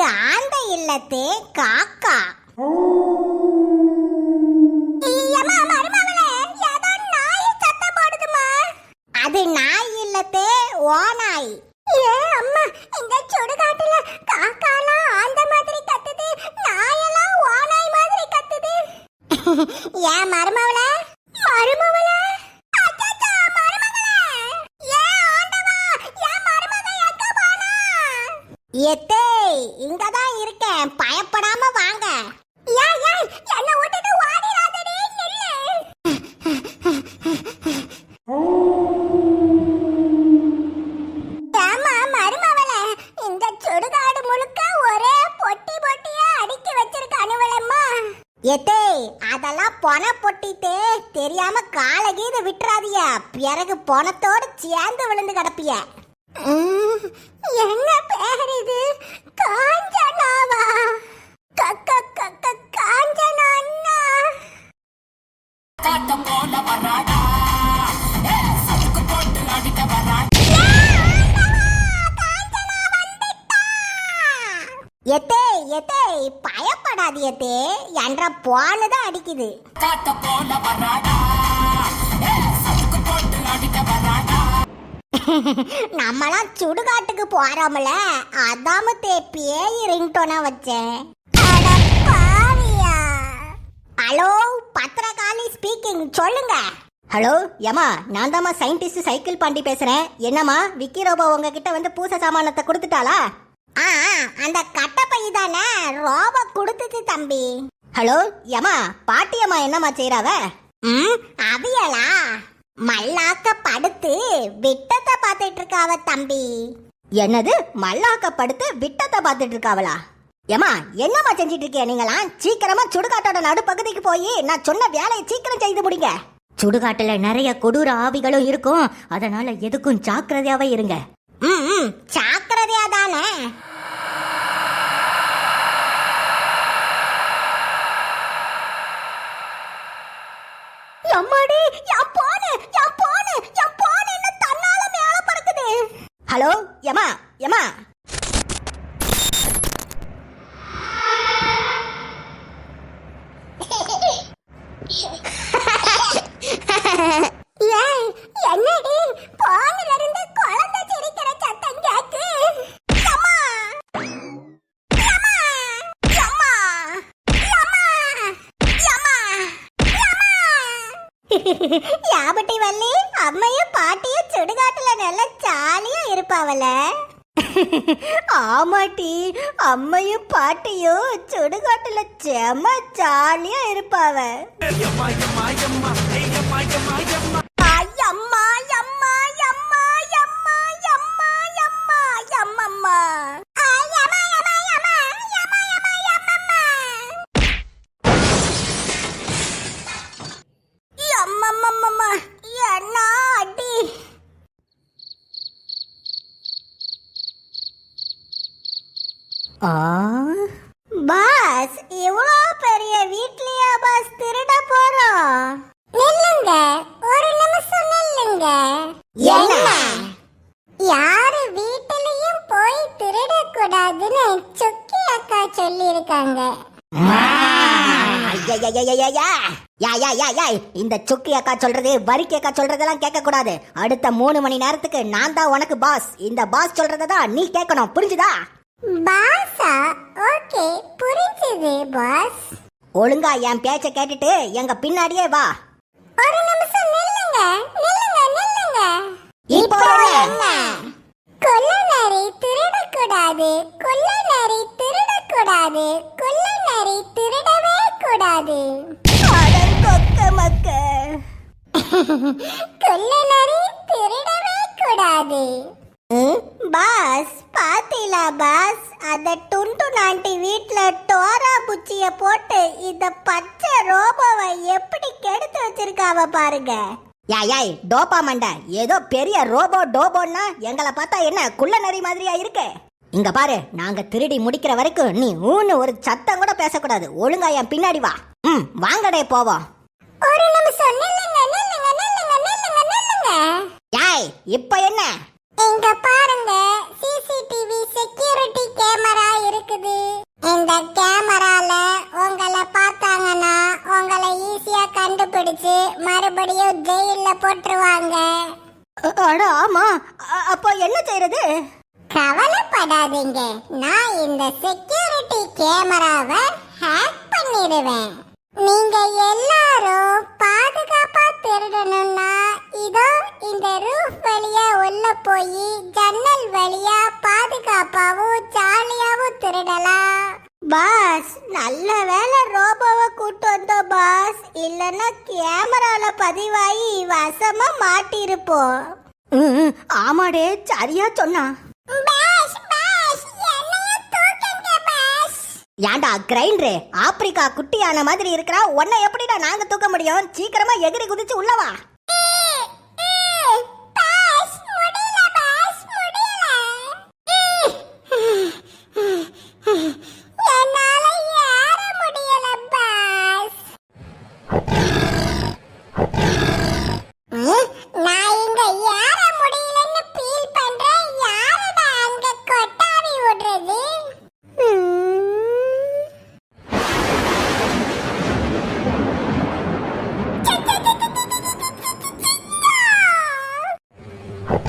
ம், அது ஆந்தை இல்லத்தே காக்கா. ஐயம்மா, நாய் சத்தம் போடுதும்மா. அது நாய் இல்லத்தே ஓநாய். ஏ அம்மா இந்த சுடுகாட்டுல காக்காலாம் ஆந்த மாதிரி கத்துது நாயெல்லாம் ஓநாய் மாதிரி கத்துது. ஏன் மருமவள? மருமவள? எத்த எத்தே அதெல்லாம் பொன பொட்டித்தே. தெரியாம கால கீது விட்டுறாதிய பிறகு பொணத்தோடு சேர்ந்து விழுந்து கிடப்பிய. என்ன பேர் இது? காஞ்சனாவா? கக்க கக்க காஞ்சனா அண்ணா. எத்தே எத்தே பயப்படாதியத்தே என்ற போனதான் அடிக்குது. நம்மளாம் சுடுகாட்டுக்கு போறோம்ல அதாம பேய் ரிங்டோனா வச்சேன். ஹலோ பத்திரகாளி ஸ்பீக்கிங் சொல்லுங்க. ஹலோ ஏமா நான் தாம்மா சயின்டிஸ்ட் சைக்கிள் பாண்டி பேசுறேன். என்னம்மா விக்கி ரோபோ உங்ககிட்ட வந்து பூச சாமானத்தை கொடுத்துட்டாளா? ஆ அந்த கட்ட பை தானே? ரோபோ கொடுத்துச்சு தம்பி. ஹலோ ஏமா பாட்டியம்மா என்னம்மா செய்யறாவ ம் அவியலா? மல்லாக்க படுத்து விட்டத்தை பார்த்துட்டு இருக்காவ தம்பி. என்னது மல்லாக்க படுத்து விட்டத்தை பார்த்துட்டு இருக்காவளா? ஏமா என்னம்மா செஞ்சிட்டு இருக்கிய நீங்களாம்? சீக்கிரமா சுடுகாட்டோட நடுப்பகுதிக்கு போய் நான் சொன்ன வேலையை சீக்கிரம் செய்து முடிங்க. சுடுகாட்டுல நிறைய கொடூர ஆவிகளும் இருக்கும். அதனால எதுக்கும் ஜாக்கிரதையாவே இருங்க. ம் ம், ஜாக்கிரதையா தானே? எம்மாடி என் போனு என் போனு என் போனு என்ன தன்னால மேல பறக்குது. ஹலோ எமா எமா ஏய் என்னடி போன்ல இருந்து குழந்தை சிரிக்கிற சத்தம் கேக்கு அம்மா அம்மா அம்மா அம்மா அம்மா யாபட்டி வள்ளி அம்மையும் பாட்டியும் சுடுகாட்டுல நல்ல ஜாலியா இருப்பாவல. ஆமாட்டி அம்மையும் பாட்டியும் சுடுகாட்டுல செம ஜாலியா இருப்பாவ. ஐயம்மா எம்மா எம்மா எம்மா எம்மா எம்மா எம்மா எம்மம்மா ஐ, எம்மா, எம்மா, எம்மா, எம்மா, எம்மா, எம்மம்மா. அம்மம்மம்மம்மா, என்ன அடி ஆ பாஸ் இவ்வளோ பெரிய வீட்லயா பாஸ் திருட போறோம் ஒரு நிமிஷம் நில்லுங்க. என்ன? யாரு வீட்டிலையும் போய் திருடக்கூடாதுன்னு சுக்கி அக்கா சொல்லியிருக்காங்க. இந்த சுக்கி அக்கா சொல்றது வரிக்கி அக்கா சொல்றதெல்லாம் கேட்க கூடாது அடுத்த மூணு மணி நேரத்துக்கு நான் தான் உனக்கு பாஸ் இந்த பாஸ் சொல்றதான் நீ கேட்கணும். புரிஞ்சுதா? பாஸா ஓகே புரிஞ்சுது பாஸ் ஒழுங்கா என் பேச்ச கேட்டுட்டு எங்க பின்னாடியே வா ஒரு நிமிஷம் நில்லுங்க நில்லுங்க நில்லுங்க இப்போ என்ன கொள்ளநரி திருடக்கூடாது கொள்ளநரி திருடக்கூடாது. கொள்ளநரி திருடவே கூடாது. கொக்க மக்க. கொள்ளநரி திருடவே கூடாது. பாஸ் பாத்தீங்களா பாஸ். அந்த டுண்டு நாண்டி வீட்ல டோரா புச்சிய போட்டு இந்த பச்சை ரோபோவை எப்படி கெடுத்து வச்சிருக்காவ பாருங்க. யாய் டோப்பா மண்டை. ஏதோ பெரிய ரோபோ டோபோன்னா எங்களை பார்த்தா என்ன குள்ள நரி மாதிரியா இருக்கு? இங்க பாரு நாங்க திருடி முடிக்கிற வரைக்கும் நீ ஊன்னு ஒரு சத்தம் கூட பேசக்கூடாது. ஒழுங்கா என் பின்னாடி வா. ம் வாங்கடே போவோம். ஒரு நிமிஷம் நில்லுங்க நில்லுங்க நில்லுங்க நில்லுங்க நில்லுங்க. ஏய் இப்போ என்ன? இங்க பாருங்க சிசிடிவி செக்யூரிட்டி கேமரா இருக்குது. இந்த கேமரால உங்களை பார்த்தாங்கன்னா உங்களை ஈஸியா கண்டுபிடிச்சு மறுபடியும் ஜெயில போட்டுருவாங்க. அட ஆமா. அப்போ என்ன செய்யறது கவலை கவலைப்படாதீங்க. நான் இந்த செக்யூரிட்டி கேமராவை ஹேக் பண்ணிடுவேன். நீங்க எல்லாரும் பாதுகாப்பா திருடணும்னா இதோ இந்த ரூஃப் வழியா உள்ள போய் ஜன்னல் வழியா பாதுகாப்பாவும் ஜாலியாவும் திருடலாம். பாஸ் நல்ல வேளை ரோபோவை கூட்டு வந்தோம் பாஸ். இல்லைன்னா கேமரால பதிவாகி வசமா மாட்டிருப்போம் ஆமாடே சரியா சொன்னா ஏண்டா கிரைண்டரு ஆப்பிரிக்கா குட்டியான மாதிரி இருக்கிறா? உன்னை எப்படிடா நாங்க தூக்க முடியும்? சீக்கிரமா எகிரி குதிச்சு உள்ளவா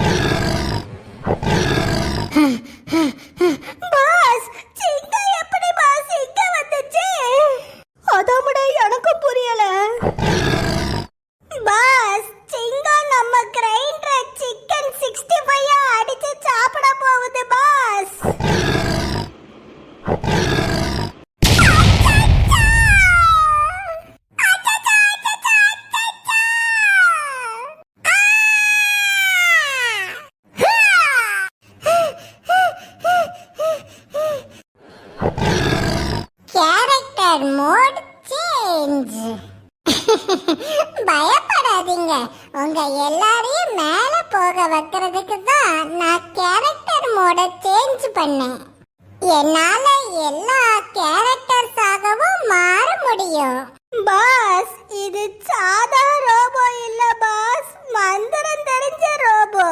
Yeah. சேஞ்ச் பண்ணேன் என்னால எல்லா கேரக்டர்ஸாகவும் மாற முடியும். பாஸ் இது சாதா ரோபோ இல்ல பாஸ். மந்திரம் தெரிஞ்ச ரோபோ.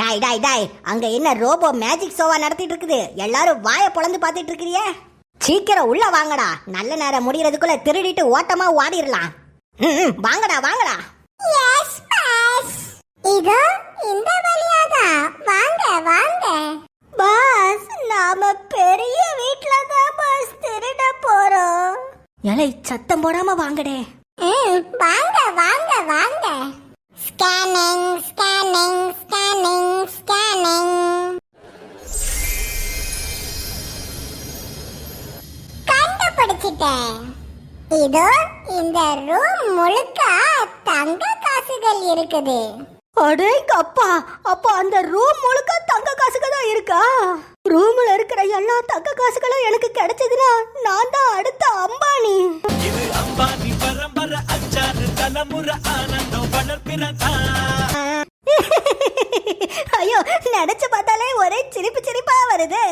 டாய் டாய் டாய் அங்க என்ன ரோபோ மேஜிக் ஷோவா நடத்திட்டு இருக்குது? எல்லாரும் வாயை பொளந்து பார்த்துட்டு இருக்கிறியே. சீக்கிரம் உள்ள வாங்கடா. நல்ல நேரம் முடியறதுக்குள்ள திருடிட்டு ஓட்டமா ஓடிரலாம். ம், ம், வாங்கடா வாங்கடா. எலை சத்தம் போடாம வாங்கடே. வாங்க வாங்க வாங்க. ஸ்கேனிங் ஸ்கேனிங் ஸ்கேனிங் ஸ்கேனிங் கண்டுபிடிச்சிட்டேன். இதோ இந்த ரூம் முழுக்க தங்க காசுகள் இருக்குது. அடே அப்பா அப்ப அந்த ரூம் முழுக்க தங்க காசுகள் தான் இருக்கா? ரூம்ல இருக்கிற எல்லா தங்க காசுகளும் எனக்கு கிடைச்சதுன்னா நான் தான் அடுத்த அம்பானி. இது அம்பானி பரம்பரை அச்சாறு தலைமுறை ஆனந்தம் வளர்ப்பிறதா ஐயோ நினைச்சு பார்த்தாலே ஒரே சிரிப்பு சிரிப்பா வருது.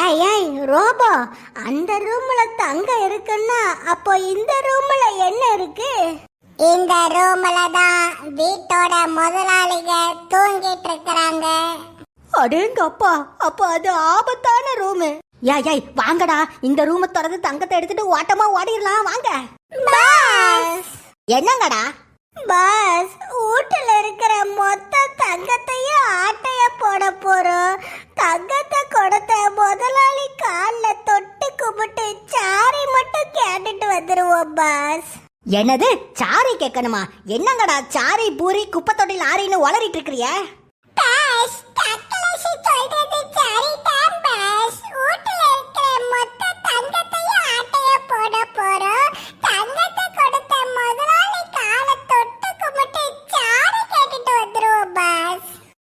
ஏய் ஏய் ரோபோ அந்த ரூம்ல தங்க இருக்குன்னா அப்போ இந்த ரூம்ல என்ன இருக்கு? இந்த ரூம்ல தான் வீட்டோட முதலாளிக தூங்கிட்டு இருக்கிறாங்க அடேங்க அப்பா அப்போ அது ஆபத்தான ரூம் ஏய் ஏய் வாங்கடா. இந்த ரூமை திறந்து தங்கத்தை எடுத்துட்டு ஓட்டமா ஓடிடலாம் வாங்க. என்னங்கடா? பாஸ் வீட்டுல இருக்கிற மொத்த தங்கத்தையும் ஆட்டைய போட போறோம். தங்கத்தை கொடுத்த முதலாளி கால்ல தொட்டு கும்பிட்டு சாரி மட்டும் கேட்டுட்டு வந்துருவோம் பாஸ் என்னது? சாரி கேட்கணுமா? என்னங்கடா சாரி பூரி குப்பை தொட்டி லாரின்னு உளறிட்டு இருக்கிறிய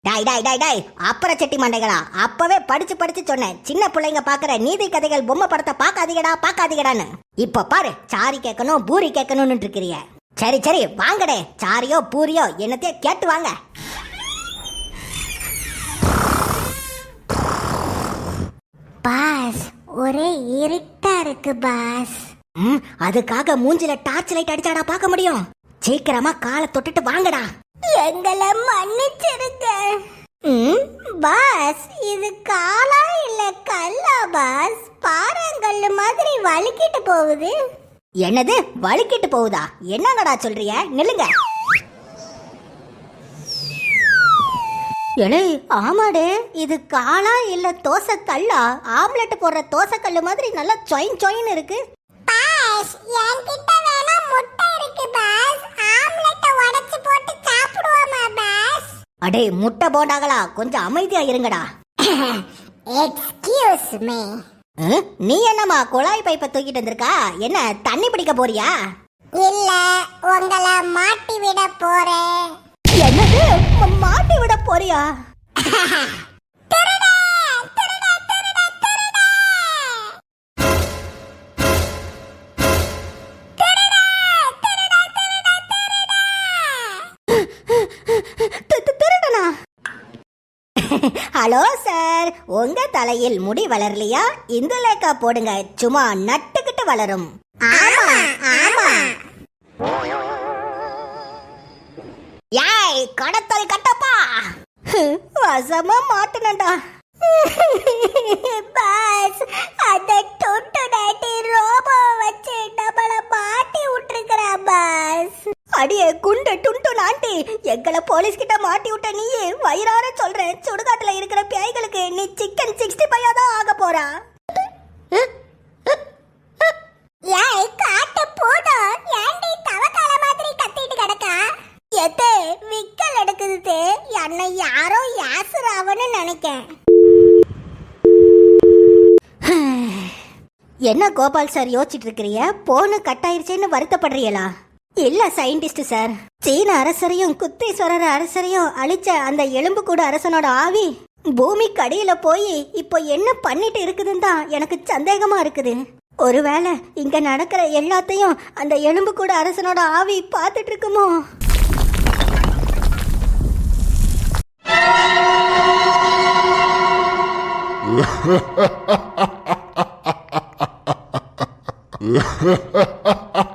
டாய் டாய் டாய் டாய். அப்புற செட்டி மண்டைகளா? அப்பவே படிச்சு படிச்சு சொன்னேன். சின்ன பிள்ளைங்க பாக்குற நீதி கதைகள் பொம்மை படத்தை பார்க்காதீங்கடா பார்க்காதீங்கடான்னு. இப்ப பாரு சாரி கேட்கணும் பூரி கேட்கணும்னு இருக்கிறிய. சரி சரி வாங்கடே. சாரியோ பூரியோ என்னத்தையோ கேட்டு வாங்க. பாஸ் ஒரே இருட்டா இருக்கு பாஸ். ம், அதுக்காக மூஞ்சில டார்ச் லைட் அடிச்சாடா பார்க்க முடியும். சீக்கிரமா காலை தொட்டுட்டு வாங்கடா. எங்களை மன்னிச்சிருங்க. ம்? பாஸ் இது காலா பாஸ் பாறாங்கல்லு மாதிரி வழுக்கிட்டு போகுது. என்னது வழுக்கிட்டு போகுதா? என்னங்கடா சொல்றிய? நில்லுங்க. எலே ஆமாடே இது காளா இல்ல தோசை கல்லா ஆம்லெட் போடுற தோசை கல்லு மாதிரி நல்லா சொயின் சொயின் இருக்கு. பாஸ் என்கிட்ட வேணா முட்டை இருக்கு பாஸ். ஆம்லெட்டை உடைச்சு போட்டு சாப்பிடுவோமா பாஸ்? அடே முட்டை போண்டாங்களா கொஞ்சம் அமைதியா இருங்கடா. எக்ஸ்கியூஸ் ம், நீ என்னம்மா குழாய் பைப்பை தூக்கிட்டு வந்திருக்கா? என்ன தண்ணி பிடிக்க போறியா? இல்ல உங்களை மாட்டி விட போறேன். என்னது? மாட்டி விட போறியா? Hello sir. உங்க தலையில் முடி வளரலையா? இந்த லேக்கா போடுங்க. சும்மா நட்டுக்கிட்டு வளரும். ஆமா ஆமா. யாய் கடத்தல் கட்டப்பா. வசமா மாட்டுனடா பாஸ் அந்த தொட்டு நாட்டி ரோபோ வச்சு நம்மள மாட்டி விட்டுருக்கிறா பாஸ். அடியே குண்டு டுண்டு நாண்டி எங்களை போலீஸ் கிட்ட மாட்டி விட்ட நீ வயிறார சொல்றேன். சுடுகாட்டுல இருக்கிற பேய்களுக்கு நீ சிக்கன் சிக்ஸ்டி ஃபைவா தான் ஆக போறா. ஏண்டி மாதிரி கிடக்கா? என்னை யாரோ யாசுறாவன்னு நினைக்கேன். என்ன கோபால் சார் யோசிச்சுட்டு இருக்கிறீங்க? போனு கட் ஆயிருச்சேன்னு வருத்தப்படுறீங்களா? இல்ல சயின்டிஸ்ட் சார் சீன அரசரையும் குத்தீஸ்வரர் அரசரையும் அழிச்ச அந்த எலும்பு கூட அரசனோட ஆவி பூமிக்கு கடியில போய் இப்போ என்ன பண்ணிட்டு இருக்குதுன்னு தான் எனக்கு சந்தேகமா இருக்குது. ஒருவேளை இங்க நடக்கிற எல்லாத்தையும் அந்த எலும்பு கூட அரசனோட ஆவி பார்த்துட்டு இருக்குமோ? ha ha ha